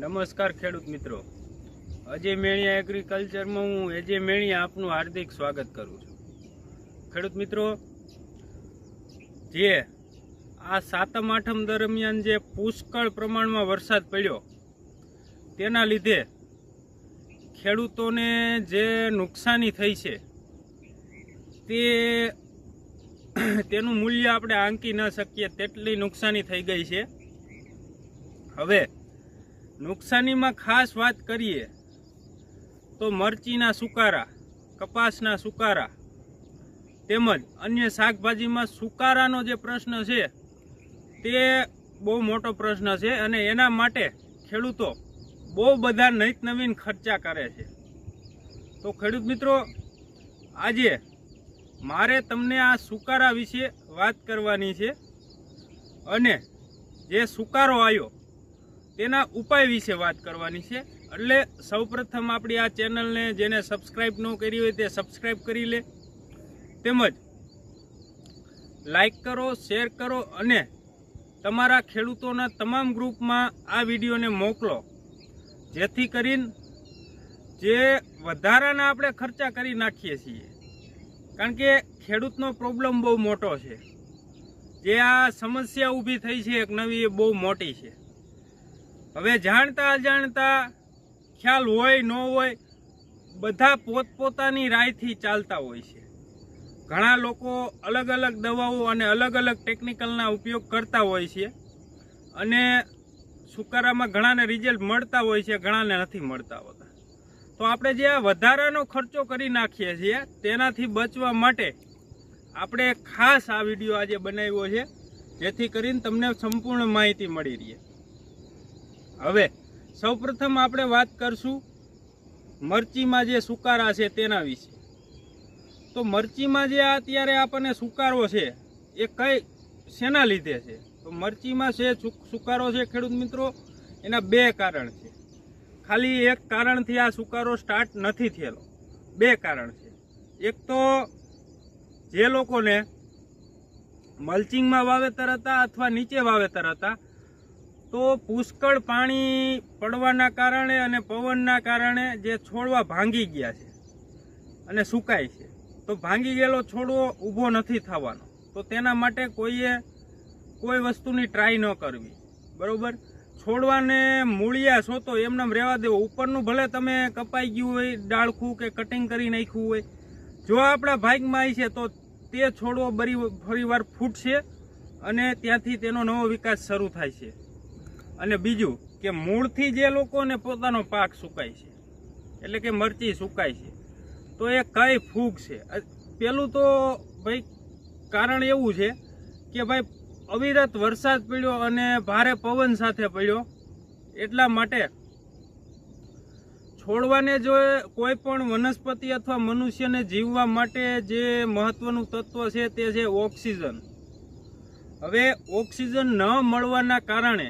નમસ્કાર ખેડૂત મિત્રો. અજય મેણિયા એગ્રીકલ્ચરમાં હું અજય મેણિયા આપનું હાર્દિક સ્વાગત કરું છું. ખેડૂત મિત્રો, જે આ સાતમ આઠમ દરમિયાન જે પુષ્કળ પ્રમાણમાં વરસાદ પડ્યો, તેના લીધે ખેડૂતોને જે નુકસાની થઈ છે, તે તેનું મૂલ્ય આપણે આંકી ન શકીએ, તેટલી નુકસાની થઈ ગઈ છે. હવે નુકસાનીમાં ખાસ વાત કરીએ તો મરચીના સુકારા, કપાસના સુકારા તેમજ અન્ય શાકભાજીમાં સુકારાનો જે પ્રશ્ન છે તે બહુ મોટો પ્રશ્ન છે અને એના માટે ખેડૂતો બહુ બધા નૈત નવીન ખર્ચા કરે છે. તો ખેડૂત મિત્રો, આજે મારે તમને આ સુકારા વિશે વાત કરવાની છે અને જે સુકારો આવ્યો તેના ઉપાય વિશે વાત કરવાની છે. એટલે સૌપ્રથમ આપણી આ ચેનલને જેને સબસ્ક્રાઈબ ન કરી હોય તે સબસ્ક્રાઈબ કરી લે. તેમજ લાઈક કરો શેર કરો અને તમારા ખેડૂતોના તમામ ગ્રુપમાં આ વિડીયોને મોકલો. જેથી કરીને જે વધારાના આપણે ખર્ચા કરી નાખીએ છીએ. કારણ કે ખેડૂતનો પ્રોબ્લેમ બહુ મોટો છે. જે આ સમસ્યા ઊભી થઈ છે એક નવી એ બહુ મોટી છે. હવે જાણતા અજાણતા ખ્યાલ હોય, ન હોય, બધા પોતપોતાની રાયથી ચાલતા હોય છે. ઘણા લોકો અલગ અલગ દવાઓ અને અલગ અલગ ટેકનિકલના ઉપયોગ કરતા હોય છે અને સુકારામાં ઘણાને રિઝલ્ટ મળતા હોય છે, ઘણાને નથી મળતા હોતા. તો આપણે જે આ વધારાનો ખર્ચો કરી નાખીએ છીએ, તેનાથી બચવા માટે આપણે ખાસ આ વીડિયો આજે બનાવ્યો છે, જેથી કરીને તમને સંપૂર્ણ માહિતી મળી રહે. હવે, સૌપ્રથમ આપણે વાત કરશું મરચીમાં જે સુકારા છે તેના વિશે. તો મરચીમાં જે અત્યારે આપણને સુકારો છે, એ કઈ, શેના લીધે છે? તો મરચીમાં છે સુકારો છે ખેડૂત મિત્રો, એના બે કારણ છે. ખાલી એક કારણથી આ સુકારો સ્ટાર્ટ નથી થયેલો. બે કારણ છે. એક તો જે લોકોને મલ્ચિંગમાં વાવેતર હતા અથવા નીચે વાવેતર હતા તો પુષ્કળ પાણી પડવાના કારણે અને પવનના કારણે જે છોડવા ભાંગી ગયા છે અને સુકાય છે, તો ભાંગી ગયેલો છોડવો ઊભો નથી થવાનો. તો તેના માટે કોઈએ કોઈ વસ્તુની ટ્રાય ન કરવી. બરાબર? છોડવાને મૂળિયા છો તો એમને રહેવા દેવો. ઉપરનું ભલે તમે કપાઈ ગયું હોય, ડાળખું કે કટિંગ કરી નાખ્યું હોય, જો આપણા ભાગમાં આવી છે તો તે છોડવો બરી, ફરીવાર ફૂટશે અને ત્યાંથી તેનો નવો વિકાસ શરૂ થાય છે. અને બીજું કે મૂળથી જે લોકોને પોતાનો પાક સુકાય છે, એટલે કે મરચી સુકાય છે, તો એ કઈ ફૂગ છે. પેલું તો ભાઈ કારણ એવું છે કે ભાઈ અવિરત વરસાદ પડ્યો અને ભારે પવન સાથે પડ્યો, એટલા માટે છોડવાને જો કોઈ પણ વનસ્પતિ અથવા મનુષ્યને જીવવા માટે જે મહત્વનું તત્વ છે તે છે ઓક્સિજન. હવે ઓક્સિજન ન મળવાના કારણે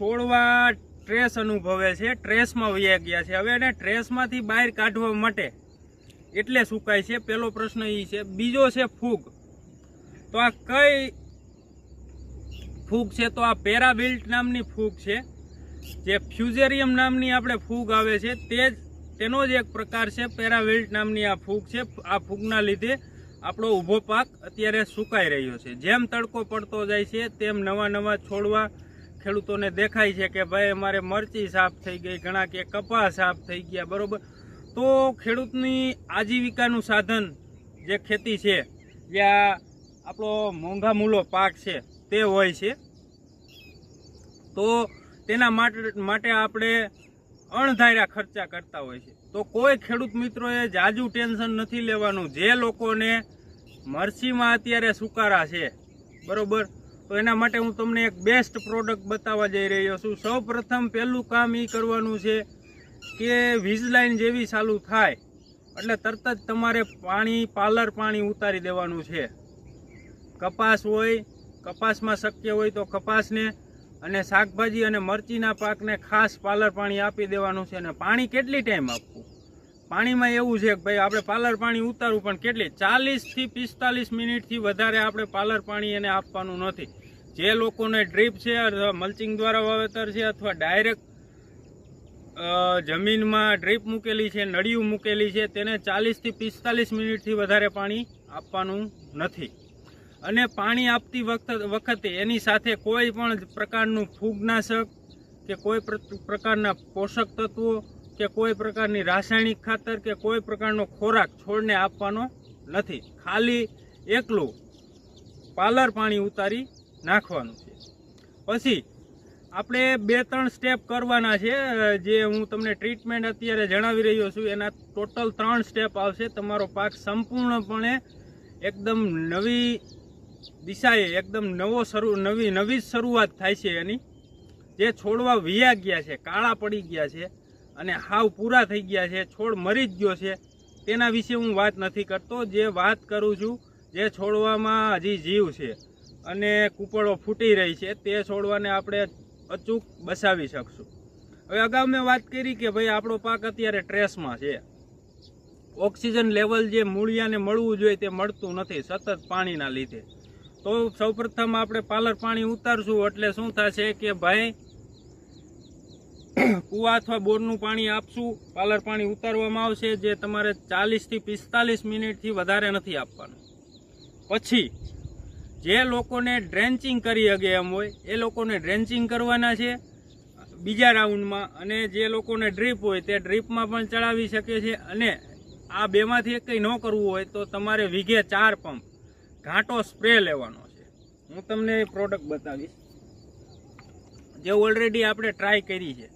છોડવા ટ્રેસ અનુભવે છે, ટ્રેસમાં વયા ગયા છે. હવે એને ટ્રેસમાંથી બહાર કાઢવા માટે એટલે સુકાય છે? પેલો પ્રશ્ન એ છે. બીજો છે ફૂગ. તો આ કઈ ફૂગ છે? તો આ પેરાબિલ્ટ નામની ફૂગ છે, જે ફ્યુઝેરિયમ નામની આપણે ફૂગ આવે છે. તે જ, તેનો જ એક પ્રકાર છે પેરાવિલ્ટ નામની આ ફૂગ છે. આ ફૂગના લીધે આપણો ઊભો પાક અત્યારે સુકાઈ રહ્યો છે. જેમ તડકો પડતો જાય છે, તેમ નવા નવા છોડવા ખેડૂતોને દેખાય છે કે ભાઈ અમારે મરચી સાફ થઈ ગઈ, ઘણા કે કપાસ સાફ થઈ ગયા, બરાબર? તો ખેડૂતની આજીવિકાનું સાધન જે ખેતી છે, જે આ આપણો મોંઘા મૂલો પાક છે, તે હોય છે. તો તેના માટે આપણે અણધાર્યા ખર્ચા કરતા હોય છે. તો કોઈ ખેડૂત મિત્રોએ જાજુ ટેન્શન નથી લેવાનું. જે લોકોને મરચીમાં અત્યારે સુકારા છે, બરોબર? તો એના માટે હું તમને એક બેસ્ટ પ્રોડક્ટ બતાવવા જઈ રહ્યો છું. સૌ પ્રથમ પહેલું કામ એ કરવાનું છે કે વીજ જેવી ચાલુ થાય, એટલે તરત જ તમારે પાણી પાલર પાણી ઉતારી દેવાનું છે. કપાસ હોય, કપાસમાં શક્ય હોય તો કપાસને અને શાકભાજી અને મરચીના પાકને ખાસ પાલર પાણી આપી દેવાનું છે અને પાણી કેટલી ટાઈમ આપવું? પાણીમાં એવું છે કે ભાઈ આપણે પાલર પાણી ઉતારવું પણ કેટલી? ચાલીસથી પિસ્તાલીસ મિનિટથી વધારે આપણે પાલર પાણી એને આપવાનું નથી. જે લોકોને ડ્રીપ છે, અથવા મલ્ચિંગ દ્વારા વાવેતર છે, અથવા ડાયરેક્ટ જમીનમાં ડ્રીપ મૂકેલી છે, નળિયું મૂકેલી છે, તેને ચાલીસથી પિસ્તાલીસ મિનિટથી વધારે પાણી આપવાનું નથી. અને પાણી આપતી વખત એની સાથે કોઈ પણ પ્રકારનું ફૂગનાશક કે કોઈ પ્ર- પ્રકારના પોષક તત્વો કે કોઈ પ્રકારની રાસાયણિક ખાતર કે કોઈ પ્રકારનો ખોરાક છોડને આપવાનો નથી. ખાલી એકલું પાલર પાણી ઉતારી નાખવાનું છે. પછી આપણે બે ત્રણ સ્ટેપ કરવાના છે, જે હું તમને ટ્રીટમેન્ટ અત્યારે જણાવી રહ્યો છું. એના ટોટલ ત્રણ સ્ટેપ આવશે. તમારો પાક સંપૂર્ણપણે એકદમ નવી દિશાએ, એકદમ નવો શરૂ, નવી નવી શરૂઆત થાય છે એની. જે છોડવા વિયા ગયા છે, કાળા પડી ગયા છે અને હાવ પૂરા થઈ ગયા છે, છોડ મરી જ ગયો છે, તેના વિશે હું વાત નથી કરતો. જે વાત કરું છું, જે છોડવામાં હજી જીવ છે. અને કૂપળો ફૂટી રહી છે, તે છોડવાને આપણે અચૂક બસાવી શકશું. હવે અગાઉ મેં વાત કરી કે ભાઈ આપણો પાક અત્યારે ટ્રેસમાં છે. ઓક્સિજન લેવલ જે મૂળિયાને મળવું જોઈએ તે મળતું નથી, સતત પાણીના લીધે. તો સૌપ્રથમ આપણે પાલર પાણી ઉતારશું, એટલે શું થશે કે ભાઈ કુવા અથવા બોરનું પાણી આપશું, પાલર પાણી ઉતારવામાં આવશે, જે તમારે ચાલીસથી પિસ્તાલીસ મિનિટથી વધારે નથી આપવાનું. પછી જે લોકોને ડ્રેન્ચિંગ કરી શકે એમ હોય, એ લોકોને ડ્રેન્ચિંગ કરવાના છે બીજા રાઉન્ડમાં અને જે લોકોને ડ્રીપ હોય, તે ડ્રીપમાં પણ ચડાવી શકે છે. અને આ બેમાંથી કંઈ ન કરવું હોય, તો તમારે વીઘે ચાર પંપ ઘાંટો સ્પ્રે લેવાનો છે. હું તમને એ પ્રોડક્ટ બતાવીશ. જે ઓલરેડી આપણે ટ્રાય કરી છે.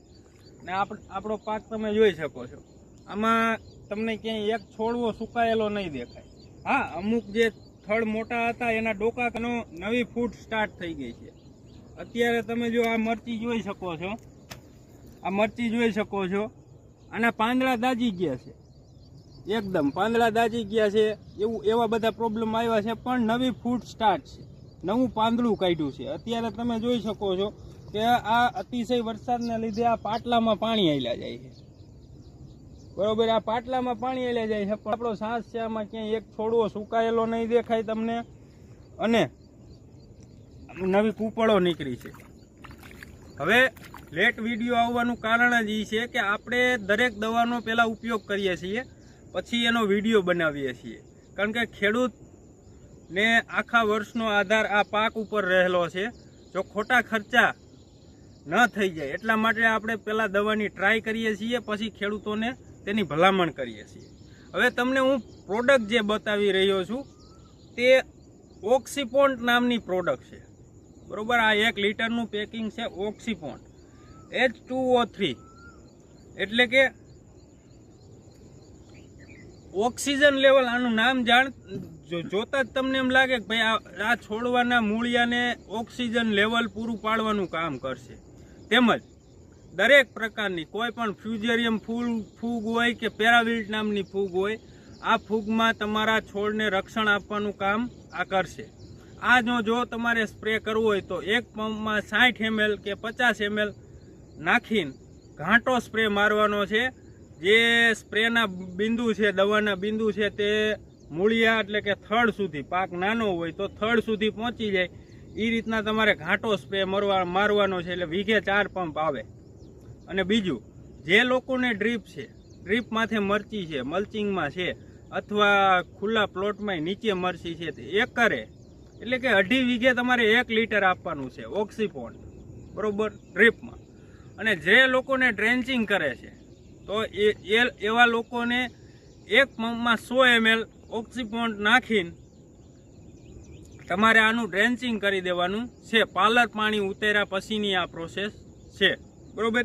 ને આપ- આપણો પાક તમે જોઈ શકો છો. આમાં તમને ક્યાંય એક છોડવો સુકાયેલો નહીં દેખાય. હા, અમુક જે થડ મોટા હતા, એના ડોકાનો નવી ફૂટ સ્ટાર્ટ થઈ ગઈ છે. અત્યારે તમે જો આ મરચી જોઈ શકો છો. આ મરચી જોઈ શકો છો. આના પાંદડા દાજી ગયા છે. એકદમ પાંદડા દાજી ગયા છે. એવું, એવા બધા પ્રોબ્લેમ આવ્યા છે, પણ નવી ફૂટ સ્ટાર્ટ છે. નવું પાંદડું કાઢ્યું છે. અત્યારે તમે જોઈ શકો છો કે આ અતિશય વરસાદને લીધે આ પાટલામાં પાણી આવેલા જાય છે. બરોબર, આ પાટલામાં પાણી એલે જાય છે, પણ આપણો સાસ છે, આમાં ક્યાંય એક છોડવો સુકાયેલો નહીં દેખાય તમને. અને નવી કૂપળો નીકળી છે. હવે લેટ વીડિયો આવવાનું કારણ જ એ છે કે આપણે દરેક દવાનો પહેલાં ઉપયોગ કરીએ છીએ, પછી એનો વીડિયો બનાવીએ છીએ. કારણ કે ખેડૂતને આખા વર્ષનો આધાર આ પાક ઉપર રહેલો છે. જો ખોટા ખર્ચા ન થઈ જાય, એટલા માટે આપણે પહેલાં દવાની ટ્રાય કરીએ છીએ, પછી ખેડૂતોને તેની ભલામણ કરીએ છીએ. હવે તમને હું પ્રોડક્ટ જે બતાવી રહ્યો છું, તે ઓક્સીપોન્ટ નામની પ્રોડક્ટ છે. બરાબર, આ એક લીટરનું પેકિંગ છે, ઓક્સીપોન્ટ. એચ ટુ ઓ થ્રી એટલે કે ઓક્સિજન લેવલ, આનું નામ જાણ જોતા જ તમને એમ લાગે કે ભાઈ આ છોડવાના મૂળિયાને ઓક્સિજન લેવલ પૂરું પાડવાનું કામ કરશે. તેમજ દરેક પ્રકારની, કોઈ પણ ફ્યુઝેરિયમ ફૂલ, ફૂગ હોય કે પેરાવિલ્ટ નામની ફૂગ હોય, આ ફૂગમાં તમારા છોડને રક્ષણ આપવાનું કામ આ કરશે. આ જો જો તમારે સ્પ્રે કરવો હોય તો એક પંપમાં સાઠ એમએલ કે પચાસ એમએલ નાખીને ઘાંટો સ્પ્રે મારવાનો છે. જે સ્પ્રેના બિંદુ છે, દવાના બિંદુ છે, તે મૂળિયા એટલે કે થડ સુધી, પાક નાનો હોય તો થડ સુધી પહોંચી જાય. એ રીતના તમારે ઘાંટો સ્પ્રે મારવા, મારવાનો છે એટલે વીઘે ચાર પંપ આવે. અને બીજું, જે લોકોને ડ્રીપ છે, ડ્રીપ માથે મરચી છે, મલ્ચિંગમાં છે, અથવા ખુલ્લા પ્લોટમાં નીચે મરચી છે એકરે એટલે કે અઢી વીઘે તમારે એક લીટર આપવાનું છે, ઓક્સિપોન. બરોબર? ડ્રીપમાં. અને જે લોકોને ડ્રેન્ચિંગ કરે છે, તો એ, એ- એવા લોકોને એક પંપમાં સો એમએલ ઓક્સીપોન્ટ નાખીને તમારે આનું ડ્રેન્ચિંગ કરી દેવાનું છે. પાલર પાણી ઉતર્યા પછીની આ પ્રોસેસ છે. બરોબર?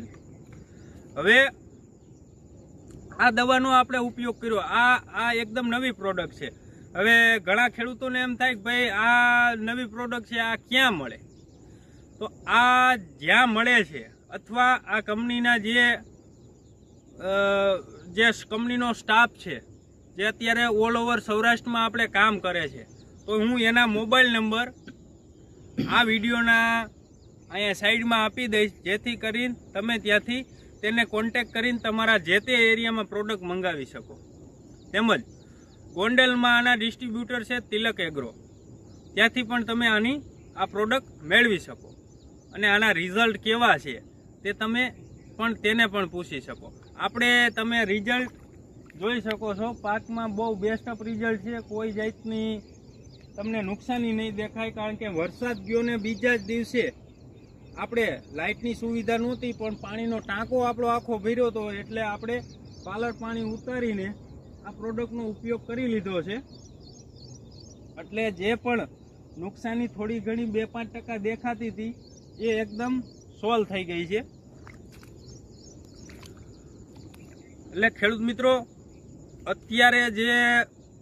હવે આ દવાનો આપણે ઉપયોગ કર્યો. આ આ એકદમ નવી પ્રોડક્ટ છે. હવે ઘણા ખેડૂતોને એમ થાય કે ભાઈ આ નવી પ્રોડક્ટ છે, આ ક્યાં મળે? તો આ જ્યાં મળે છે અથવા આ કંપનીના જે કંપનીનો સ્ટાફ છે, જે અત્યારે ઓલ ઓવર સૌરાષ્ટ્રમાં આપણે કામ કરે છે, તો હું એના મોબાઈલ નંબર આ વિડીયોના અહીંયા સાઈડમાં આપી દઈશ, જેથી કરીને તમે ત્યાંથી તેને કોન્ટેક કરીને તમારા જે તે એરિયામાં પ્રોડક્ટ મંગાવી શકો. તેમજ ગોંડલમાં આના ડિસ્ટ્રીબ્યુટર છે તિલક એગ્રો ત્યાંથી પણ તમે આની આ પ્રોડક્ટ મેળવી શકો. અને આના રિઝલ્ટ કેવા છે તે તમે પણ તેને પણ પૂછી શકો. આપણે તમે રિઝલ્ટ જોઈ શકો છો, પાકમાં બહુ બેસ્ટ ઓફ રિઝલ્ટ છે, કોઈ જાતની તમને નુકસાની નહીં દેખાય, કારણ કે વરસાદ ગયો ને બીજા જ દિવસે આપણે લાઇટની સુવિધા નહોતી, પણ પાણીનો ટાંકો આપણો આખો ભર્યો હતો એટલે આપણે પાલર પાણી ઉતારીને આ પ્રોડક્ટનો ઉપયોગ કરી લીધો છે. એટલે જે પણ નુકસાની થોડી ઘણી બે પાંચ ટકા દેખાતી હતી, એ એકદમ સોલ્વ થઈ ગઈ છે. એટલે ખેડૂત મિત્રો, અત્યારે જે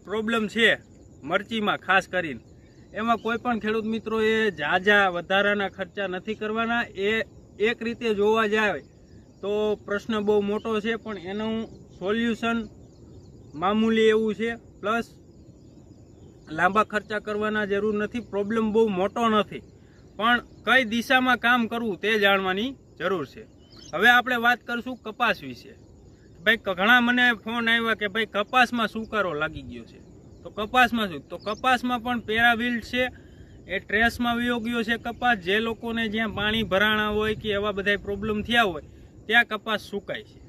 પ્રોબ્લેમ છે મરચીમાં, ખાસ કરીને એમાં કોઈ પણ ખેડૂત મિત્રોએ ઝાઝા વધારાના ખર્ચા નથી કરવાના. એ એક રીતે જોવા જાય તો પ્રશ્ન બહુ મોટો છે, પણ એનું સોલ્યુશન મામૂલી એવું છે. પ્લસ લાંબા ખર્ચા કરવાના જરૂર નથી, પ્રોબ્લેમ બહુ મોટો નથી. પણ કઈ દિશામાં કામ કરવું તે જાણવાની જરૂર છે. હવે આપણે વાત કરીશું કપાસ વિશે. ભાઈ, ઘણા મને ફોન આવ્યા કે ભાઈ, કપાસમાં સુકારો લાગી ગયો છે? તો કપાસમાં શું? તો કપાસમાં પણ પેરાવિલ્ડ છે, એ ટ્રેસમાં વિયોગ્યો છે કપાસ. જે લોકોને જ્યાં પાણી ભરાણા હોય કે એવા બધા પ્રોબ્લેમ થયા હોય, ત્યાં કપાસ સુકાય છે.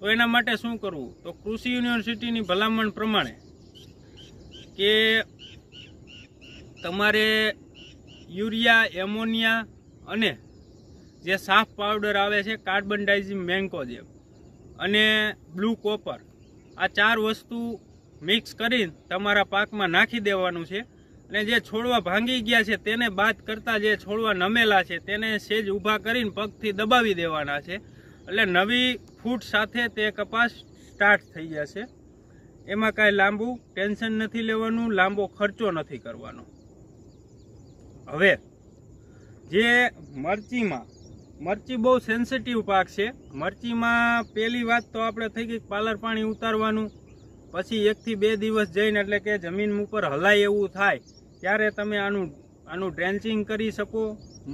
તો એના માટે શું કરવું? તો કૃષિ યુનિવર્સિટીની ભલામણ પ્રમાણે કે તમારે યુરિયા, એમોનિયા અને જે સાફ પાવડર આવે છે કાર્બન ડાઇઝિમ મેન્કોજેબ અને બ્લુ કોપર આ ચાર વસ્તુ મિક્સ કરીને તમારા પાકમાં નાખી દેવાનું છે. અને જે છોડવા ભાંગી ગયા છે તેને બાદ કરતાં જે છોડવા નમેલા છે તેને સેજ ઊભા કરીને પગથી દબાવી દેવાના છે. એટલે નવી ફૂટ સાથે તે કપાસ સ્ટાર્ટ થઈ જશે. એમાં કાંઈ લાંબુ ટેન્શન નથી લેવાનું, લાંબો ખર્ચો નથી કરવાનો. હવે, જે મરચીમાં, મરચી બહુ સેન્સિટિવ પાક છે. મરચીમાં પહેલી વાત તો આપણે થઈ ગઈ પાલર પાણી ઉતારવાનું. પછી એકથી બે દિવસ જઈને એટલે કે જમીન ઉપર હલાય એવું થાય, ત્યારે તમે આનું આનું ડ્રેન્ચિંગ કરી શકો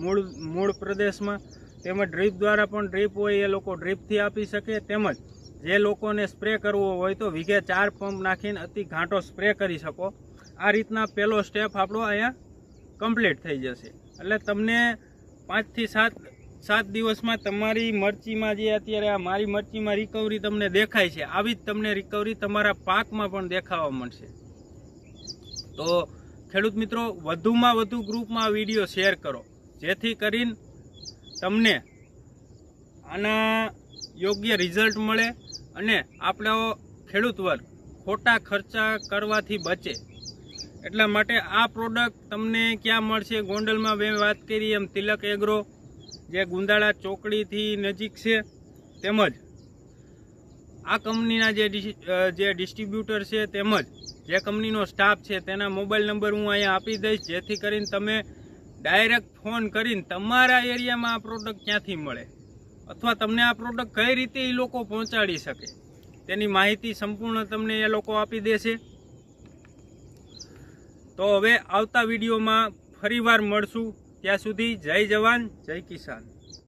મૂળ મૂળ પ્રદેશમાં. તેમજ ડ્રીપ દ્વારા પણ ડ્રીપ હોય એ લોકો ડ્રીપથી આપી શકે. તેમજ જે લોકોને સ્પ્રે કરવો હોય તો વીઘે ચાર પંપ નાખીને અતિ ઘાંટો સ્પ્રે કરી શકો. આ રીતના પહેલો સ્ટેપ આપણો અહીંયા કમ્પ્લીટ થઈ જશે. એટલે તમને પાંચથી સાત સાત દિવસમાં તમારી મરચીમાં જે અત્યારે આ મારી મરચીમાં રિકવરી તમને દેખાય છે, આવી જ તમને રિકવરી તમારા પાકમાં પણ દેખાવા મળશે. તો ખેડૂત મિત્રો, વધુમાં વધુ ગ્રુપમાં વીડિયો શેર કરો, જેથી કરીને તમને આના યોગ્ય રિઝલ્ટ મળે અને આપણો ખેડૂત વર્ગ ખોટા ખર્ચા કરવાથી બચે. એટલા માટે આ પ્રોડક્ટ તમને ક્યાં મળશે, ગોંડલમાં મેં વાત કરી એમ તિલક એગ્રો જે ગુંદાળા ચોકડીથી નજીક છે, તેમજ આ કંપનીના જે જે ડિસ્ટ્રીબ્યુટર છે, તેમજ જે કંપનીનો સ્ટાફ છે, તેના મોબાઈલ નંબર હું અહીંયા આપી દઈશ, જેથી કરીને તમે ડાયરેક્ટ ફોન કરીને તમારા એરિયામાં આ પ્રોડક્ટ ક્યાંથી મળે? અથવા તમને આ પ્રોડક્ટ કઈ રીતે એ લોકો પહોંચાડી શકે? તેની માહિતી સંપૂર્ણ તમને એ લોકો આપી દેશે. તો હવે આવતા વિડીયોમાં ફરીવાર મળશું. ત્યાં સુધી જય જવાન જય કિસાન.